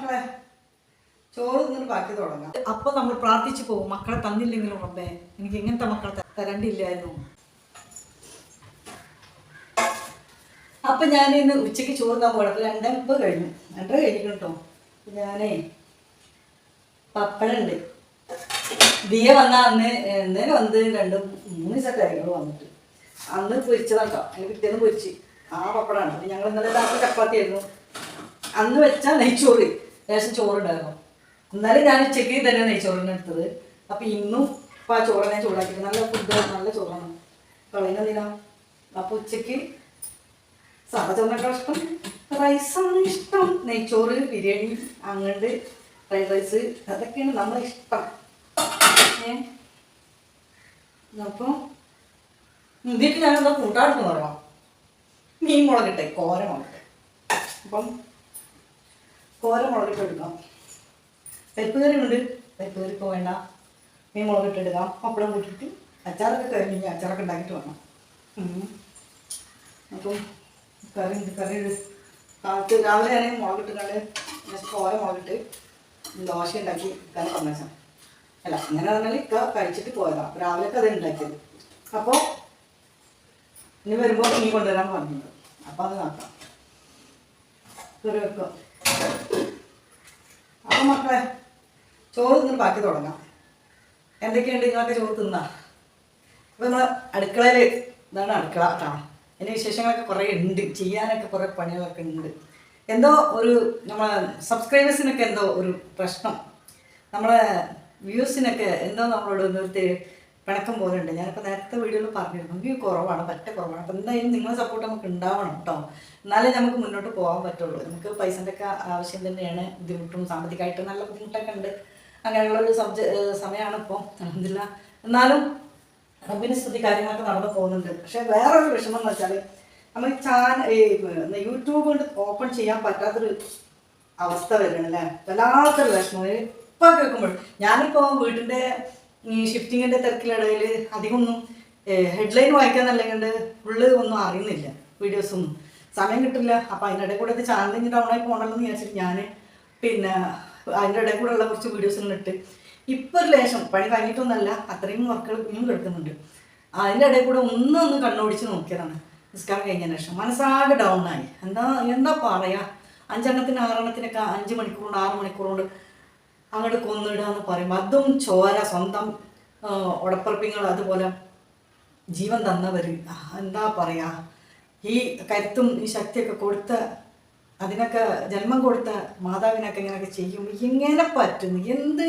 മക്കളെ? ചോറ് നിന്ന് ബാക്കി തുടങ്ങാം. അപ്പൊ നമ്മൾ പ്രാർത്ഥിച്ചു പോകും. മക്കളെ തന്നില്ലെങ്കിലും റബ്ബേ എനിക്ക് എങ്ങനത്തെ മക്കളെ തരണ്ടില്ലായിരുന്നു. അപ്പൊ ഞാൻ ഇന്ന് ഉച്ചയ്ക്ക് ചോറ് ഞാൻ പോകണം രണ്ടര മുമ്പ് കഴിഞ്ഞു. രണ്ടര കഴിഞ്ഞു കേട്ടോ ഞാനേ പപ്പടുണ്ട്. ദിയ വന്ന അന്ന് എന്തേലും വന്ന് രണ്ട് മൂന്ന് ദിവസം കാര്യങ്ങൾ വന്നിട്ട്. അന്ന് പൊരിച്ചതാട്ടോ അതിന് പിറ്റേന്ന് പൊരിച്ച്. ആ പപ്പടാണ്. ഞങ്ങൾ ഇന്നലെ രാത്രി ചപ്പാത്തി ആയിരുന്നു അന്ന് വെച്ചാൽ നെയ്ച്ചോറ് ലേശം ചോറുണ്ടായിരുന്നു. എന്നാലും ഞാൻ ഉച്ചയ്ക്ക് തന്നെ നെയ്ച്ചോറിന് എടുത്തത്. അപ്പൊ ഇന്നും ഇപ്പൊ ആ ചോറിനെ ചൂടാക്കിയിട്ട് നല്ല ഫുഡ് നല്ല ചോറാണ്. കളയുന്ന ദിനം അപ്പൊ ഉച്ചയ്ക്ക് സാധാ ചോറിനൊക്കെ ഇഷ്ടം റൈസാണ് ഇഷ്ടം. നെയ്ച്ചോറ് ബിരിയാണി അങ്ങണ്ട് ഫ്രൈഡ് റൈസ് അതൊക്കെയാണ് നമ്മളെ ഇഷ്ടം. ഏ? അപ്പോൾ ഇതിട്ട് ഞാനെന്താ കൂട്ടാടുന്നു പറയാം മീൻ മുളകിട്ടെ കോര മുളകിട്ടെ അപ്പം കോര മുളകിട്ട് എടുക്കാം. പരിപ്പ് ഉണ്ട്. പരിപ്പ് ഇപ്പോൾ വേണ്ട. മീൻ മുളകിട്ട് എടുക്കാം. പപ്പടം കൂട്ടിയിട്ട് അച്ചാറൊക്കെ കഴിഞ്ഞ് അച്ചാറൊക്കെ ഉണ്ടാക്കിയിട്ട് വേണം. അപ്പം കറി കറി കാലത്ത് രാവിലെ ഞാൻ മുളകിട്ട് കണ്ട് കോര മുളകിട്ട് ദോശ ഉണ്ടാക്കി കറി സന്ദേശം. അല്ല അങ്ങനെ പറഞ്ഞാൽ ഇക്ക കഴിച്ചിട്ട് അപ്പൊ രാവിലെയൊക്കെ അത് ഉണ്ടാക്കിയത്. അപ്പോൾ ഇനി വരുമ്പോൾ മീൻ കൊണ്ടുവരാൻ പറഞ്ഞിട്ടുണ്ട്. അപ്പം അത് നോക്കാം. കറി വെക്കാം? അപ്പം മക്കളെ ചോറ് തിന്ന് ബാക്കി തുടങ്ങാം. എന്തൊക്കെയുണ്ട് നിങ്ങളൊക്കെ ചോറ് തിന്നാ? അപ്പം നമ്മൾ അടുക്കളയിൽ ഇതാണ് അടുക്കള കേട്ടോ. എന്റെ വിശേഷങ്ങളൊക്കെ കുറേ ഉണ്ട്. ചെയ്യാനൊക്കെ കുറേ പണികളൊക്കെ ഉണ്ട്. എന്തോ ഒരു നമ്മളെ സബ്സ്ക്രൈബേഴ്സിനൊക്കെ എന്തോ ഒരു പ്രശ്നം. നമ്മളെ വ്യൂസിനൊക്കെ എന്തോ നമ്മളോട് നിർത്തി പിണക്കം പോലെ ഉണ്ട് ഞാനിപ്പോൾ നേരത്തെ വീഡിയോയിൽ പറഞ്ഞിരുന്നു. വ്യൂ കുറവാണ് പറ്റ കുറവാണ്. അപ്പം എന്തായാലും നിങ്ങളെ സപ്പോർട്ട് നമുക്ക് ഉണ്ടാവണം കേട്ടോ എന്നാലേ നമുക്ക് മുന്നോട്ട് പോകാൻ പറ്റുള്ളൂ. നമുക്ക് പൈസന്റെ ഒക്കെ ആവശ്യം തന്നെയാണ് ബുദ്ധിമുട്ടും സാമ്പത്തികമായിട്ട് നല്ല ബുദ്ധിമുട്ടൊക്കെ ഉണ്ട്. അങ്ങനെയുള്ളൊരു സബ്ജ സമയമാണ് ഇപ്പോൾ അലഹമില്ല എന്നാലും റബ്ബിന് സ്തുതി കാര്യങ്ങളൊക്കെ നടന്നു പോകുന്നുണ്ട്. പക്ഷെ വേറൊരു വിഷമം എന്ന് വെച്ചാൽ നമ്മൾ ചാനൽ യൂട്യൂബ് കൊണ്ട് ഓപ്പൺ ചെയ്യാൻ പറ്റാത്തൊരു അവസ്ഥ വരുന്നുണ്ട് അല്ലേ? വല്ലാത്തൊരു വിഷമം. ഇപ്പം കേൾക്കുമ്പോൾ ഞാനിപ്പോൾ വീടിന്റെ ഈ ഷിഫ്റ്റിങ്ങിന്റെ തിരക്കിലിടയിൽ അധികമൊന്നും ഹെഡ്ലൈൻ വായിക്കാന്നല്ലെങ്കിൽ ഫുള്ള് ഒന്നും അറിയുന്നില്ല വീഡിയോസ് ഒന്നും. സമയം കിട്ടില്ല. അപ്പം അതിന്റെ കൂടെ ഇത് ചാനലിങ് ഡൗൺ ആയി പോകണമെന്ന് വിചാരിച്ചിട്ട് ഞാൻ പിന്നെ അതിന്റെ ഇടയിൽ കൂടെ ഉള്ള കുറച്ച് വീഡിയോസ് ഇട്ട്. ഇപ്പോൾ ഒരു ലേശം പണി കഴിഞ്ഞിട്ടൊന്നല്ല അത്രയും വർക്കുകൾ ഇനിയും കിടക്കുന്നുണ്ട്. അതിന്റെ ഇടയിൽ കൂടെ ഒന്നൊന്ന് കണ്ണോടിച്ച് നോക്കിയതാണ്. നിസ്കാരം കഴിഞ്ഞ ശേഷം. മനസ്സാകെ ഡൗൺ ആയി. എന്താ എന്താ പറയാ? അഞ്ചെണ്ണത്തിന് ആറെണ്ണത്തിനൊക്കെ അഞ്ച് മണിക്കൂർ കൊണ്ട് ആറ് മണിക്കൂർ കൊണ്ട് അങ്ങോട്ട് കൊന്നിടാന്ന് പറയുമ്പോൾ അതും ചോര സ്വന്തം ഉടപ്പറപ്പിങ്ങൾ അതുപോലെ ജീവൻ തന്നവർ എന്താ പറയാ? ഈ കരുത്തും ഈ ശക്തിയൊക്കെ കൊടുത്ത അതിനൊക്കെ ജന്മം കൊടുത്ത മാതാവിനൊക്കെ ഇങ്ങനെയൊക്കെ ചെയ്യും എങ്ങനെ പറ്റുന്നു. എന്ത്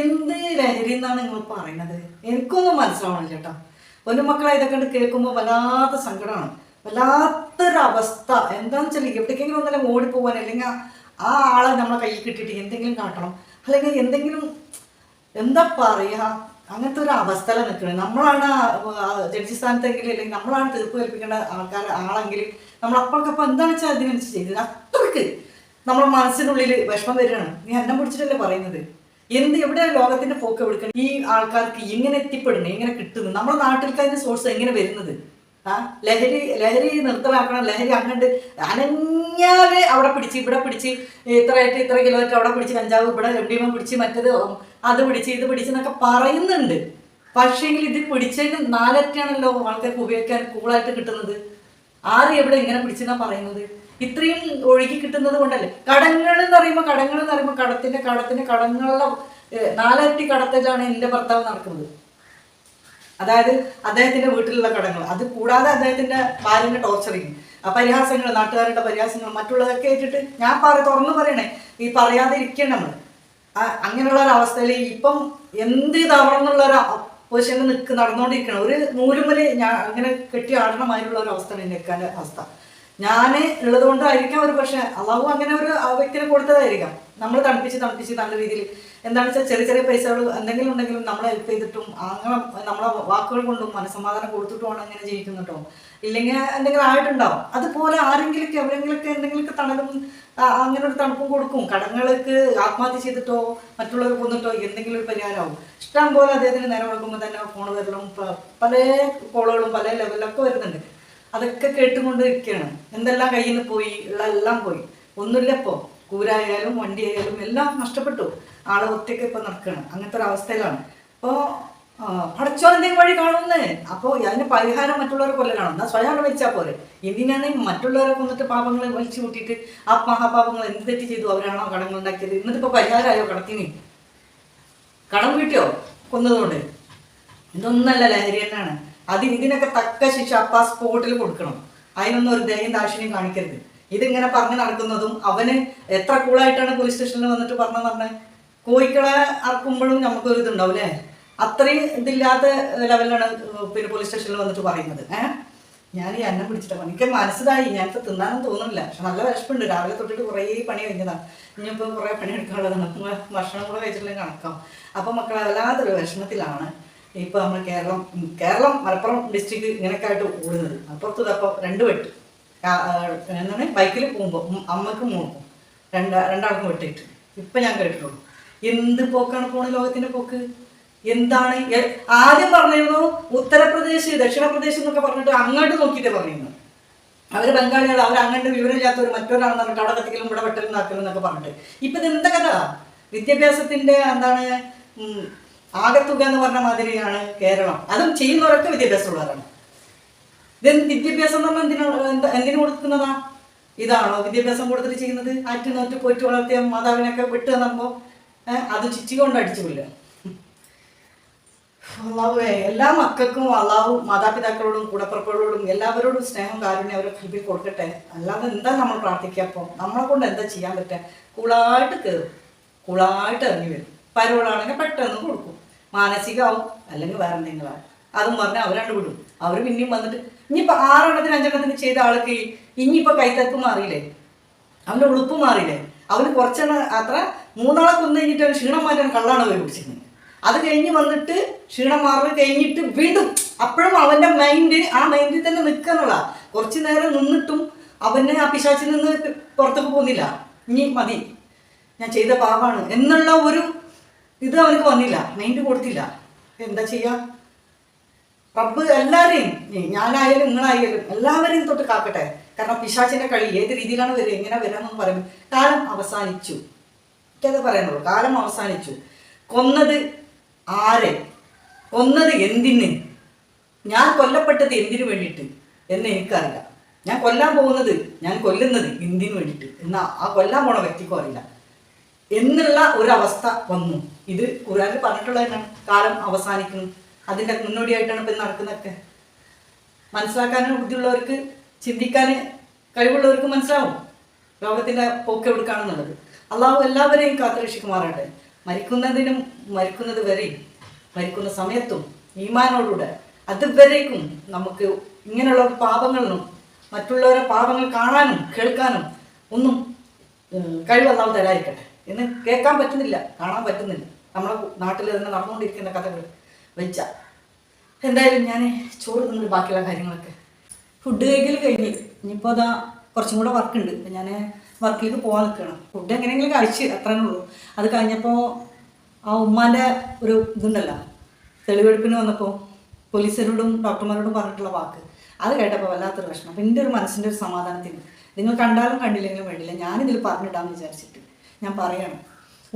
എന്ത് ലഹരി എന്നാണ് നിങ്ങൾ പറയുന്നത്? എനിക്കൊന്നും മനസ്സിലാവണില്ല കേട്ടോ. ഒരു മക്കളെ ഇതൊക്കെ കേൾക്കുമ്പോൾ വല്ലാത്ത സങ്കടമാണ്. വല്ലാത്തൊരവസ്ഥ. എന്താണെന്ന് വെച്ചാൽ എവിടേക്കെങ്കിലും ഒന്നല്ല ഓടിപ്പോവാൻ? അല്ലെങ്കിൽ ആ ആളെ നമ്മളെ കയ്യിൽ കിട്ടിയിട്ട് എന്തെങ്കിലും കാട്ടണം. അല്ലെങ്കിൽ എന്തെങ്കിലും എന്താ പറയുക അങ്ങനത്തെ ഒരു അവസ്ഥ നിൽക്കുന്നത് നമ്മളാണ് ജഡ്ജി സ്ഥാനത്തെങ്കിൽ അല്ലെങ്കിൽ നമ്മളാണ് തീർപ്പ് കൽപ്പിക്കേണ്ട ആൾക്കാർ ആളെങ്കിൽ നമ്മൾ അപ്പോഴൊക്കെ എന്താണ് വെച്ചാൽ അതിനനുസരിച്ച് ചെയ്തത്? അത്രയ്ക്ക് നമ്മുടെ മനസ്സിനുള്ളിൽ വിഷമം വരികയാണ്. നീ എന്നെ പിടിച്ചിട്ടല്ലേ പറയുന്നത്? എന്ത് എവിടെ ലോകത്തിന്റെ പോക്ക് എടുക്കണം ഈ ആൾക്കാർക്ക് എങ്ങനെ എത്തിപ്പെടുന്നത് എങ്ങനെ കിട്ടുന്നു നമ്മുടെ നാട്ടിൽ അതിന്റെ സോഴ്സ് എങ്ങനെ വരുന്നത്? ആ ലഹരി ലഹരി നിർത്തലാക്കണം. ലഹരി അങ്ങോട്ട് അനഞ്ഞാൽ അവിടെ പിടിച്ച് ഇവിടെ പിടിച്ച് ഇത്രയായിട്ട് ഇത്ര കിലോമീറ്റർ അവിടെ പിടിച്ച് കഞ്ചാവ് ഇവിടെ എവിടെയും പിടിച്ച് മറ്റത് അത് പിടിച്ച് ഇത് പിടിച്ചെന്നൊക്കെ പറയുന്നുണ്ട്. പക്ഷേങ്കിൽ ഇത് പിടിച്ചതിന് നാലറ്റാണല്ലോ ആൾക്കാർക്ക് ഉപയോഗിക്കാൻ കൂളായിട്ട് കിട്ടുന്നത്. ആര് എവിടെ ഇങ്ങനെ പിടിച്ചെന്നാ പറയുന്നത്? ഇത്രയും ഒഴുകി കിട്ടുന്നത് കൊണ്ടല്ലേ? കടങ്ങൾ എന്ന് പറയുമ്പോൾ കടങ്ങൾ എന്ന് പറയുമ്പോൾ കടത്തിന്റെ കടത്തിന്റെ കടങ്ങളുടെ നാലരട്ടി കടത്തിലാണ് എന്റെ ഭർത്താവ് നടക്കുന്നത്. അതായത് അദ്ദേഹത്തിന്റെ വീട്ടിലുള്ള കടങ്ങൾ. അത് കൂടാതെ അദ്ദേഹത്തിന്റെ ഭാര്യന്റെ ടോർച്ചറിങ് പരിഹാസങ്ങൾ നാട്ടുകാരുടെ പരിഹാസങ്ങൾ മറ്റുള്ളതൊക്കെ ഏറ്റിട്ട് ഞാൻ പറ തുറന്നു പറയണേ ഈ പറയാതെ ഇരിക്കണം നമ്മൾ. അങ്ങനെയുള്ള ഒരു അവസ്ഥയിൽ ഇപ്പം എന്ത് തവണെന്നുള്ള ഒരു പൊസിഷനിൽ നിൽക്ക് നടന്നുകൊണ്ടിരിക്കണം ഒരു നൂലുമൽ ഞാൻ അങ്ങനെ കെട്ടി ആടണമായിട്ടുള്ള ഒരു അവസ്ഥയാണ് നിൽക്കാന്റെ അവസ്ഥ. ഞാൻ ഉള്ളത് കൊണ്ടായിരിക്കാം ഒരു പക്ഷേ അള്ളാഹു അങ്ങനെ ഒരു വ്യക്തിനെ കൊടുത്തതായിരിക്കാം. നമ്മൾ തണുപ്പിച്ച് തണുപ്പിച്ച് നല്ല രീതിയിൽ എന്താണെന്ന് വെച്ചാൽ ചെറിയ ചെറിയ പൈസകൾ എന്തെങ്കിലും ഉണ്ടെങ്കിലും നമ്മളെ ഹെൽപ്പ് ചെയ്തിട്ടും അങ്ങനെ നമ്മളെ വാക്കുകൾ കൊണ്ടും മനസ്സമാധാനം കൊടുത്തിട്ടുമാണ് അങ്ങനെ ജീവിക്കുന്നുണ്ടോ ഇല്ലെങ്കിൽ എന്തെങ്കിലും ആയിട്ടുണ്ടാവും. അതുപോലെ ആരെങ്കിലൊക്കെ എവിടെയെങ്കിലൊക്കെ എന്തെങ്കിലുമൊക്കെ തണലും അങ്ങനെ ഒരു തണുപ്പും കൊടുക്കും. കടങ്ങൾക്ക് ആത്മഹത്യ ചെയ്തിട്ടോ മറ്റുള്ളവർ കൊന്നിട്ടോ എന്തെങ്കിലും ഒരു പരിഹാരമാവും. ഇഷ്ടം പോലെ അദ്ദേഹത്തിന് നേരം കൊടുക്കുമ്പോൾ തന്നെ ഫോൺ വരലും പല കോളുകളും പല ലെവലിലൊക്കെ വരുന്നുണ്ട്. അതൊക്കെ കേട്ടുകൊണ്ട് ഇരിക്കുകയാണ് എന്തെല്ലാം കയ്യിൽ നിന്ന് പോയി? ഉള്ള എല്ലാം പോയി. ഒന്നുമില്ല ഇപ്പോൾ കൂരായാലും വണ്ടി ആയാലും എല്ലാം നഷ്ടപ്പെട്ടു. ആളെ ഒറ്റയ്ക്ക് ഇപ്പം നടക്കുകയാണ്. അങ്ങനത്തെ ഒരു അവസ്ഥയിലാണ്. അപ്പോൾ എന്തെങ്കിലും വഴി കാണുന്നേ അപ്പോൾ അതിന് പരിഹാരം മറ്റുള്ളവരെ കൊല്ലലാണ് എന്നാൽ സ്വയം മരിച്ചാൽ പോരെ. എന്തിനാണ് മറ്റുള്ളവരെ കൊന്നിട്ട് പാപങ്ങളെ വലിച്ചു കൂട്ടിയിട്ട് ആ മഹാപാപങ്ങൾ എന്ത് തെറ്റ് ചെയ്തു അവരാണോ കടങ്ങൾ ഉണ്ടാക്കിയത്? എന്നിട്ട് ഇപ്പോൾ പരിഹാരമായോ കടത്തിന്? കടം കിട്ടിയോ? കൊന്നതുകൊണ്ട്? ഇതൊന്നല്ല ലഹരി തന്നെയാണ്. അതിന് ഇതിനൊക്കെ തക്ക ശിക്ഷ അപ്പ സ്പോട്ടിൽ കൊടുക്കണം. അതിനൊന്നും ഒരു ദയം ദാക്ഷിണ്യം കാണിക്കരുത്. ഇതിങ്ങനെ പറഞ്ഞു നടക്കുന്നതും അവന് എത്ര കൂളായിട്ടാണ് പോലീസ് സ്റ്റേഷനിൽ വന്നിട്ട് പറഞ്ഞു പറഞ്ഞത് കോഴിക്കളെ അറക്കുമ്പോഴും നമുക്കൊരു ഇതുണ്ടാവും അല്ലേ അത്രയും ഇതില്ലാത്ത ലെവലിലാണ് പിന്നെ പോലീസ് സ്റ്റേഷനിൽ വന്നിട്ട് പറയുന്നത്. ഏഹ്? ഞാൻ ഈ അന്നം പിടിച്ചിട്ടാണ് എനിക്ക് മനസ്സിലായി. ഞാനിപ്പോൾ തിന്നാനും തോന്നുന്നില്ല. പക്ഷെ നല്ല വിശപ്പുണ്ട്. രാവിലെ തൊട്ടിട്ട് കുറേ പണി കഴിഞ്ഞതാണ് ഇനിയിപ്പോൾ കുറേ പണി എടുക്കാനുള്ളതാണ്. ഭക്ഷണം കൂടെ കഴിച്ചിട്ടുണ്ടെങ്കിൽ കണക്കാം അപ്പം മക്കളെ വല്ലാത്തൊരു വിഷമത്തിലാണ്. ഇപ്പോൾ നമ്മൾ കേരളം കേരളം മലപ്പുറം ഡിസ്ട്രിക്ട് ഇങ്ങനെയൊക്കെ ആയിട്ട് ഓടുന്നത്. അപ്പുറത്ത് അപ്പോൾ രണ്ട് വെട്ട്. എന്താണ്? ബൈക്കിൽ പോകുമ്പോൾ അമ്മക്കും മോക്കും രണ്ട് രണ്ടാൾക്കും വെട്ടിയിട്ട്. ഇപ്പം ഞാൻ കേട്ടിട്ടുള്ളൂ. എന്ത് പോക്കാണ് പോണ ലോകത്തിന്റെ പോക്ക്? എന്താണ്? ആദ്യം പറഞ്ഞിരുന്നു ഉത്തർപ്രദേശ് ദക്ഷിണപ്രദേശ് എന്നൊക്കെ പറഞ്ഞിട്ട് അങ്ങോട്ട് നോക്കിയിട്ടേ പറഞ്ഞിരുന്നു. അവർ ബംഗാളികൾ അവർ അങ്ങോട്ട് വിവരമില്ലാത്തവർ മറ്റൊരാളെന്ന് പറഞ്ഞിട്ട് അവിടെ കത്തിക്കലും ഇവിടെ വെട്ടലും നാക്കലും എന്നൊക്കെ പറഞ്ഞിട്ട്. ഇപ്പൊ ഇത് എന്താ കഥ? വിദ്യാഭ്യാസത്തിന്റെ എന്താണ് ആകത്തുക എന്ന് പറഞ്ഞ മാതിരിയാണ് കേരളം. അതും ചെയ്യുന്നവരൊക്കെ വിദ്യാഭ്യാസമുള്ളവരാണ്. ഇത് വിദ്യാഭ്യാസം എന്ന് പറഞ്ഞാൽ എന്തിനാ കൊടുക്കുന്നതാ? ഇതാണോ വിദ്യാഭ്യാസം കൊടുത്തിട്ട് ചെയ്യുന്നത്? ആറ്റ് നോറ്റ് പോയിട്ട് വളർത്തിയ മാതാവിനൊക്കെ വിട്ട് തന്നപ്പോ അത് ചിച്ചി കൊണ്ട് അടിച്ചുമില്ല അള്ളാഹുവേ എല്ലാ മക്കൾക്കും അള്ളാഹു മാതാപിതാക്കളോടും കൂടപ്പുറപ്പുകളോടും എല്ലാവരോടും സ്നേഹം കാരുണ്യം അവരെ കൽപ്പിൽ കൊടുക്കട്ടെ. അല്ലാതെ എന്താ നമ്മൾ പ്രാർത്ഥിക്കുക അപ്പോൾ നമ്മളെ കൊണ്ട് എന്താ ചെയ്യാൻ പറ്റുക കൂളായിട്ട് കയറും കൂളായിട്ട് ഇറങ്ങി വരും. പരോളാണെങ്കിൽ പെട്ടെന്ന് കൊടുക്കും. മാനസികമാവും അല്ലെങ്കിൽ വേറെ എന്തെങ്കിലും ആവും. അതും പറഞ്ഞാൽ അവരണ്ട് വിടും. അവർ പിന്നെയും വന്നിട്ട് ഇനിയിപ്പോൾ ആറെണ്ണത്തിന് അഞ്ചെണ്ണത്തിന് ചെയ്ത ആൾക്ക് ഇനിയിപ്പോൾ കൈത്തക്ക് മാറിയില്ലേ? അവന്റെ ഉളുപ്പ് മാറിയില്ലേ? അവന് കുറച്ചെണ്ണം അത്ര മൂന്നാളെ കൊന്നു കഴിഞ്ഞിട്ട് അവൻ ക്ഷീണം മാറ്റാൻ കള്ളാണ് പോയി പിടിച്ചിരുന്നത്. അത് കഴിഞ്ഞ് വന്നിട്ട് ക്ഷീണം മാറി കഴിഞ്ഞിട്ട് വീണ്ടും അപ്പോഴും അവന്റെ മൈൻഡ് ആ മൈൻഡിൽ തന്നെ നിൽക്കാന്നുള്ള കുറച്ച് നേരം നിന്നിട്ടും അവനെ ആ പിശാച്ചിൽ നിന്ന് പുറത്തേക്ക് പോകുന്നില്ല. ഇനി മതി. ഞാൻ ചെയ്ത പാവാണ് എന്നുള്ള ഒരു ഇത് അവനക്ക് വന്നില്ല മൈൻഡ് കൊടുത്തില്ല. എന്താ ചെയ്യാ? റബ്ബ് എല്ലാവരെയും ഞാനായാലും നിങ്ങളായാലും എല്ലാവരെയും തൊട്ട് കാക്കട്ടെ. കാരണം പിശാച്ചിന്റെ കളി ഏത് രീതിയിലാണ് വരിക എങ്ങനെ വരാമെന്ന് പറയുമ്പോൾ കാലം അവസാനിച്ചു. എനിക്കത് പറയാനുള്ളൂ കാലം അവസാനിച്ചു. കൊന്നത് ആരെ? കൊന്നത് എന്തിന്? ഞാൻ കൊല്ലപ്പെട്ടത് എന്തിനു വേണ്ടിയിട്ട് എന്ന് എനിക്കറിയില്ല. ഞാൻ കൊല്ലാൻ പോകുന്നത് ഞാൻ കൊല്ലുന്നത് എന്തിനു വേണ്ടിയിട്ട്? എന്നാ ആ കൊല്ലാൻ പോണ വ്യക്തിക്കും അറിയില്ല. എന്നുള്ള ഒരവസ്ഥ വന്നു. ഇത് ഖുറാനിൽ പറഞ്ഞിട്ടുള്ളതാണ്. കാലം അവസാനിക്കുന്നു. അതിന്റെ മുന്നോടിയായിട്ടാണ് ഇപ്പം നടക്കുന്നതൊക്കെ. മനസ്സിലാക്കാൻ ബുദ്ധിയുള്ളവർക്ക് ചിന്തിക്കാൻ കഴിവുള്ളവർക്ക് മനസ്സിലാവും. ലോകത്തിന്റെ പോക്ക് എവിടുക്കാണെന്നുള്ളത്. അള്ളാഹു എല്ലാവരെയും കാത്തുരക്ഷിക്കുമാറാട്ടെ മരിക്കുന്നതിനും മരിക്കുന്നത് വരെയും മരിക്കുന്ന സമയത്തും ഈമാനോടുകൂടെ അതുവരേക്കും നമുക്ക് ഇങ്ങനെയുള്ള പാപങ്ങളിലും മറ്റുള്ളവരെ പാപങ്ങൾ കാണാനും കേൾക്കാനും ഒന്നും കഴിവ് അള്ളാഹു എന്ന് കേൾക്കാൻ പറ്റുന്നില്ല കാണാൻ പറ്റുന്നില്ല. നമ്മുടെ നാട്ടിൽ തന്നെ നടന്നുകൊണ്ടിരിക്കുന്ന കഥകൾ വെച്ച. എന്തായാലും ഞാൻ ചോറ് തിന്നിട്ട് ബാക്കിയുള്ള കാര്യങ്ങളൊക്കെ ഫുഡ് കഴിക്കൽ കഴിഞ്ഞ്. ഇനിയിപ്പോൾ അതാ കുറച്ചും കൂടെ വർക്ക് ഉണ്ട്. അപ്പം ഞാൻ വർക്കിലേക്ക് പോകാൻ നിൽക്കണം ഫുഡ് എങ്ങനെയെങ്കിലും കഴിച്ച് അത്രേ ഉള്ളൂ. അത് കഴിഞ്ഞപ്പോൾ ആ ഉമ്മാന്റെ ഒരു ഇതുണ്ടല്ല തെളിവെടുപ്പിന് വന്നപ്പോൾ പോലീസുകാരോടും ഡോക്ടർമാരോടും പറഞ്ഞിട്ടുള്ള വാക്ക്. അത് കേട്ടപ്പോൾ വല്ലാത്തൊരു പ്രശ്നം അപ്പം എന്റെ ഒരു മനസ്സിന്റെ ഒരു സമാധാനത്തിന് നിങ്ങൾ കണ്ടാലും കണ്ടില്ലെങ്കിലും വേണ്ടില്ല. ഞാനിതിൽ പറഞ്ഞിടാമെന്ന് വിചാരിച്ചിട്ട്. ഞാൻ പറയാണ്.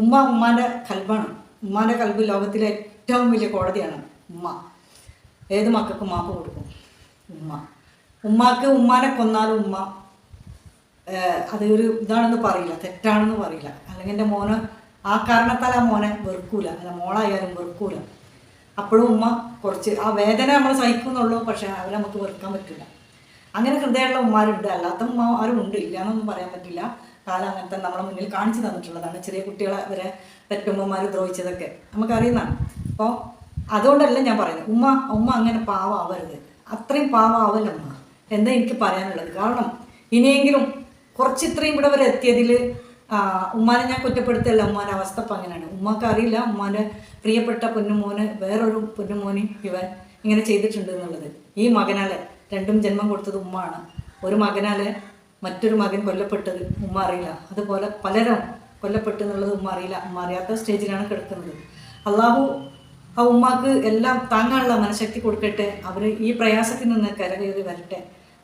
ഉമ്മ ഉമ്മാന്റെ കൽബാണ്. ഉമ്മാന്റെ കൽബ് ലോകത്തിലെ ഏറ്റവും വലിയ കോടതിയാണ് ഉമ്മ. ഏത് മക്കൾക്കും മാപ്പ് കൊടുക്കും. ഉമ്മ. ഉമ്മാക്ക് ഉമ്മാനെ കൊന്നാലും ഉമ്മ അതൊരു ഇതാണെന്ന് പറയില്ല തെറ്റാണെന്ന് പറയില്ല. അല്ലെങ്കിൽ എന്റെ മോന് ആ കാരണത്താൽ ആ മോനെ വെറുക്കൂല. അല്ല മോളായാലും വെറുക്കൂല. അപ്പോഴും ഉമ്മ കുറച്ച് ആ വേദന നമ്മൾ സഹിക്കുന്നുള്ളൂ പക്ഷേ അവരെ നമുക്ക് വെറുക്കാൻ പറ്റില്ല. അങ്ങനെ ഹൃദയമുള്ള ഉമ്മാരുണ്ട്. അല്ലാത്ത ഉമ്മ ആരും ഉണ്ട്. ഇല്ല എന്നൊന്നും പറയാൻ പറ്റില്ല. കാലം അങ്ങനത്തെ നമ്മളെ മുന്നിൽ കാണിച്ചു തന്നിട്ടുള്ളതാണ്. ചെറിയ കുട്ടികളെ വരെ പെറ്റമ്മമാർ ദ്രോഹിച്ചതൊക്കെ. നമുക്കറിയുന്നതാണ് അപ്പോൾ അതുകൊണ്ടല്ല ഞാൻ പറയുന്നത്. ഉമ്മ ഉമ്മ അങ്ങനെ പാവാവരുത്. അത്രയും പാവാവല്ല ഉമ്മ. എന്താ എനിക്ക് പറയാനുള്ളത്? കാരണം ഇനിയെങ്കിലും കുറച്ച് ഇത്രയും ഇവിടെ വരെ എത്തിയതിൽ ഉമ്മാനെ ഞാൻ കുറ്റപ്പെടുത്തല്ല ഉമ്മാന്റെ അവസ്ഥ അപ്പം അങ്ങനെയാണ്. ഉമ്മക്ക് അറിയില്ല ഉമ്മാന്റെ പ്രിയപ്പെട്ട പൊന്നുമോന് വേറൊരു പൊന്നുമോന് ഇവൻ ഇങ്ങനെ ചെയ്തിട്ടുണ്ട് എന്നുള്ളത്. ഈ മകനാലെ രണ്ടും ജന്മം കൊടുത്തത് ഉമ്മാണ്. ഒരു മകനാലെ മറ്റൊരു മകൻ കൊല്ലപ്പെട്ടത് ഉമ്മ അറിയില്ല. അതുപോലെ പലരും കൊല്ലപ്പെട്ടു എന്നുള്ളത് ഉമ്മ അറിയില്ല. ഉമ്മ അറിയാത്ത സ്റ്റേജിലാണ് കിടക്കുന്നത്. അള്ളാഹു ആ ഉമ്മാക്ക് എല്ലാം താങ്ങാനുള്ള മനഃശക്തി കൊടുക്കട്ടെ. അവർ ഈ പ്രയാസത്തിൽ നിന്ന് കരകയറി വരട്ടെ.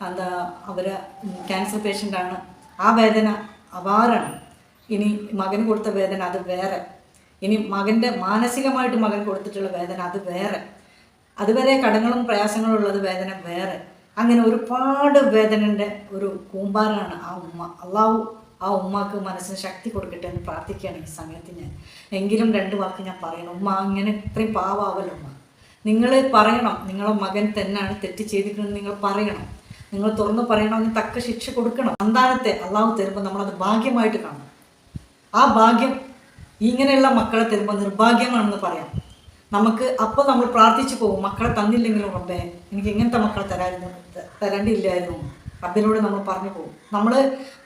എന്താ അവർ ക്യാൻസർ പേഷ്യന്റാണ് ആ വേദന അപാരാണ്. ഇനി മകൻ കൊടുത്ത വേദന അത് വേറെ. ഇനി മകന്റെ മാനസികമായിട്ട് മകൻ കൊടുത്തിട്ടുള്ള വേദന അത് വേറെ. അതുവരെ കടങ്ങളും പ്രയാസങ്ങളും ഉള്ളത് വേദന വേറെ. അങ്ങനെ ഒരുപാട് വേദനന്റെ ഒരു കൂമ്പാറാണ് ആ ഉമ്മ. അള്ളാഹു ആ ഉമ്മാക്ക് മനസ്സിന് ശക്തി കൊടുക്കട്ടെ എന്ന് പ്രാർത്ഥിക്കുകയാണ് ഈ സമയത്ത് ഞാൻ. എങ്കിലും രണ്ട് വാക്ക് ഞാൻ പറയണം. ഉമ്മ അങ്ങനെ ഇത്രയും പാവാവല്ലോ ഉമ്മ. നിങ്ങൾ പറയണം. നിങ്ങളെ മകൻ തന്നെയാണ് തെറ്റ് ചെയ്തിട്ടുണ്ടെന്ന് നിങ്ങൾ പറയണം. നിങ്ങൾ തുറന്ന് പറയണമെന്ന് തക്ക ശിക്ഷ കൊടുക്കണം. സന്താനത്തെ അള്ളാഹു തരുമ്പോൾ നമ്മളത് ഭാഗ്യമായിട്ട് കാണണം. ആ ഭാഗ്യം ഇങ്ങനെയുള്ള മക്കളെ തരുമ്പോൾ നിർഭാഗ്യമാണെന്ന് പറയാം. നമുക്ക് അപ്പോൾ നമ്മൾ പ്രാർത്ഥിച്ചു പോകും മക്കളെ തന്നില്ലെങ്കിലും റബ്ബേ എനിക്ക് എങ്ങനത്തെ മക്കളെ തരായിരുന്നു തരേണ്ടിയില്ലായിരുന്നു അതിലൂടെ നമ്മൾ പറഞ്ഞു പോകും. നമ്മൾ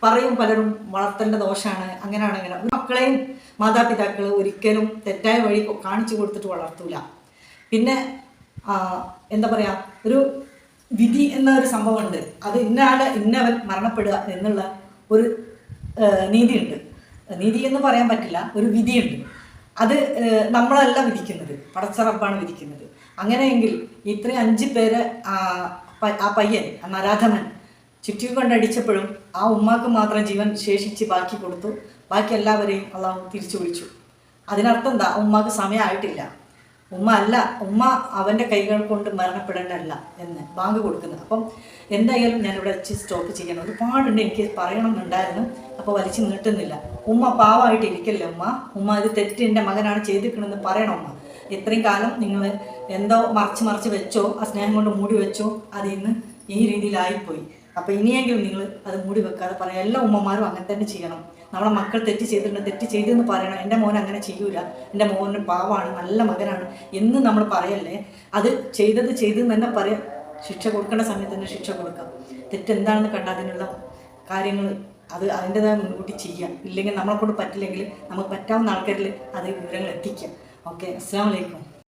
പറയും പലരും വളർത്തേണ്ട ദോഷമാണ് അങ്ങനെയാണ് അങ്ങനെ മക്കളെയും മാതാപിതാക്കൾ ഒരിക്കലും തെറ്റായ വഴി കാണിച്ചു കൊടുത്തിട്ട് വളർത്തൂല. പിന്നെ എന്താ പറയുക ഒരു വിധി എന്ന ഒരു സംഭവമുണ്ട്. അത് ഇന്നാളെ ഇന്നവൻ മരണപ്പെടുക എന്നുള്ള ഒരു നീതിയുണ്ട്. നീതി എന്ന് പറയാൻ പറ്റില്ല ഒരു വിധിയുണ്ട്. അത് നമ്മളല്ല വിധിക്കുന്നത്. പടച്ചറപ്പാണ് വിധിക്കുന്നത്. അങ്ങനെയെങ്കിൽ ഇത്രയും അഞ്ച് പേര് ആ പയ്യൻ നരാധമൻ ചുറ്റി കൊണ്ടടിച്ചപ്പോഴും ആ ഉമ്മാക്ക് മാത്രം ജീവൻ ശേഷിച്ച് ബാക്കി കൊടുത്തു. ബാക്കി എല്ലാവരെയും അള്ളാഹു തിരിച്ചു വിളിച്ചു. അതിനർത്ഥം എന്താ? ഉമ്മാക്ക് സമയമായിട്ടില്ല. ഉമ്മ അല്ല ഉമ്മ അവന്റെ കൈകൾ കൊണ്ട് മരണപ്പെടേണ്ടല്ല എന്ന് ബാങ്ക് കൊടുക്കുന്നത്. അപ്പം എന്തായാലും ഞാനിവിടെ വെച്ച് സ്റ്റോപ്പ് ചെയ്യണം ഒരുപാടുണ്ട് എനിക്ക് പറയണമെന്നുണ്ടായിരുന്നു അപ്പോൾ വലിച്ചു നീട്ടുന്നില്ല. ഉമ്മ പാവമായിട്ട് ഇരിക്കല്ലേ ഉമ്മ? ഉമ്മ ഇത് തെറ്റ് എന്റെ മകനാണ് ചെയ്തിരിക്കണമെന്ന് പറയണം ഉമ്മ? ഇത്രയും കാലം നിങ്ങൾ എന്തോ മറച്ച് മറച്ച് വെച്ചോ ആ സ്നേഹം കൊണ്ട് മൂടി വെച്ചോ അതിൽ നിന്ന് ഈ രീതിയിലായിപ്പോയി. അപ്പോൾ ഇനിയെങ്കിലും നിങ്ങൾ അത് മൂടി വെക്കാതെ പറയാം. എല്ലാ ഉമ്മമാരും അങ്ങനെ തന്നെ ചെയ്യണം. നമ്മളെ മക്കൾ തെറ്റ് ചെയ്തിട്ടുണ്ട് തെറ്റ് ചെയ്തെന്ന് പറയണം. എന്റെ മോൻ അങ്ങനെ ചെയ്യൂല. എന്റെ മോന് പാവാണ് നല്ല മകനാണ് എന്ന് നമ്മൾ പറയല്ലേ? അത് ചെയ്തത് ചെയ്തെന്ന് തന്നെ പറയാം. ശിക്ഷ കൊടുക്കേണ്ട സമയത്ത് തന്നെ ശിക്ഷ കൊടുക്കാം. തെറ്റെന്താണെന്ന് കണ്ട അതിനുള്ള കാര്യങ്ങൾ അത് അതിന്റെതായ മുൻകൂട്ടി ചെയ്യാം. ഇല്ലെങ്കിൽ നമ്മളെ കൊണ്ട് പറ്റില്ലെങ്കിൽ നമുക്ക് പറ്റാവുന്ന ആൾക്കാരിൽ അത് വിവരങ്ങൾ എത്തിക്കാം. ഓക്കെ അസ്സാം വലൈക്കും